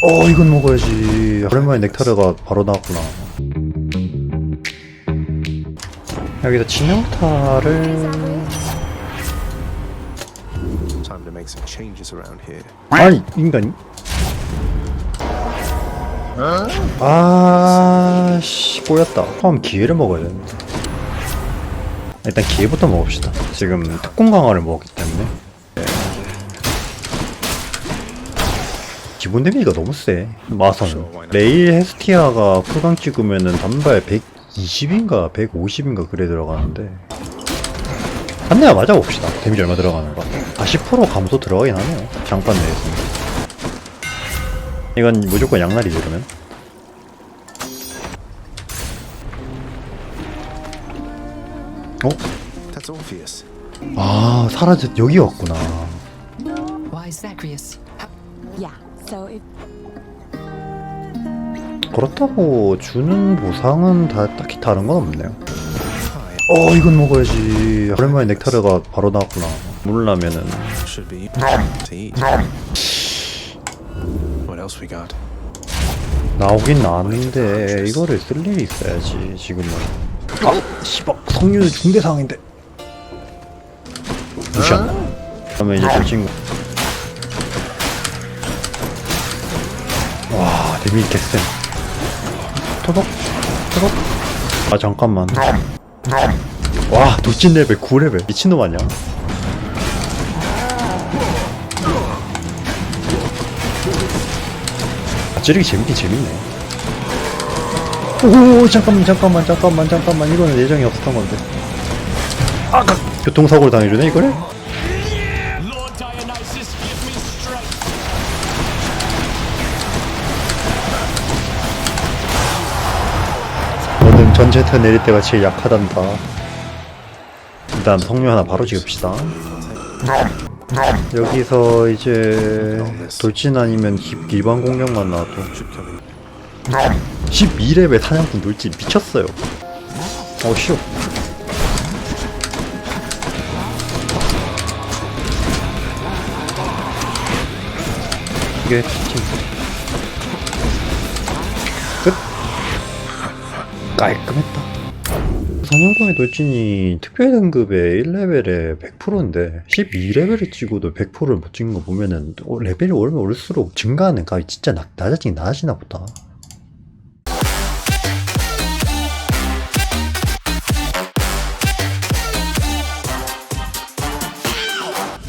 어 이건 먹어야지. 오랜만에 넥타르가 바로 나왔구나. 여기서 진영타를. 아니 인간이 아씨 꼬였다. 처음 기회를 먹어야 되는데. 일단 기회부터 먹읍시다. 지금 특공 강화를 먹었기 때문에 기본 데미지가 너무 세. 마선. 레일 헤스티아가 풀강 찍으면은 단발 120인가 150인가 그래 들어가는데. 한 대만 맞아봅시다. 데미지 얼마 들어가는가 40% 감소 들어가긴 하네요. 잠깐 내에서 이건 무조건 양날이죠 그러면. 어? 아 사라졌 여기 왔구나. Why Zacharias? Yeah, so if 그렇다고 주는 보상은 다 딱히 다른 건 없네요. 어 이건 먹어야지. 오랜만에 넥타르가 바로 나왔구나. 물라면은? 나오긴 나왔는데 이거를 쓸 일이 있어야지 지금은. 아 씨발 성윤 중대상인데. 무시한다 그러면 이제 저 친구 개쎄 토독? 토독? 아 잠깐만. 와 돌진 레벨 9레벨. 미친놈 아니야? 아, 찌르기 재밌긴 재밌네. 오 잠깐만 잠깐만 잠깐만 잠깐만. 이거는 예정이 없었던 건데. 아 가- 교통사고를 당해주네 이거를? 전제트 내릴 때가 제일 약하단다. 일단 성류 하나 바로 지읍시다. 여기서 이제 돌진 아니면 기- 일반 공격만 나와도 Should come in. 12레벨 사냥꾼 돌진 미쳤어요. 어 쉬워. 이게 지금 깔끔했다. 사냥꾼의 돌진이 특별 등급의 1레벨에 100%인데 12레벨을 찍어도 100%를 못 찍는 거 보면은 어, 레벨이 오르면 올수록 증가하는 값이 진짜 낮, 낮아지긴 낮아지나 보다.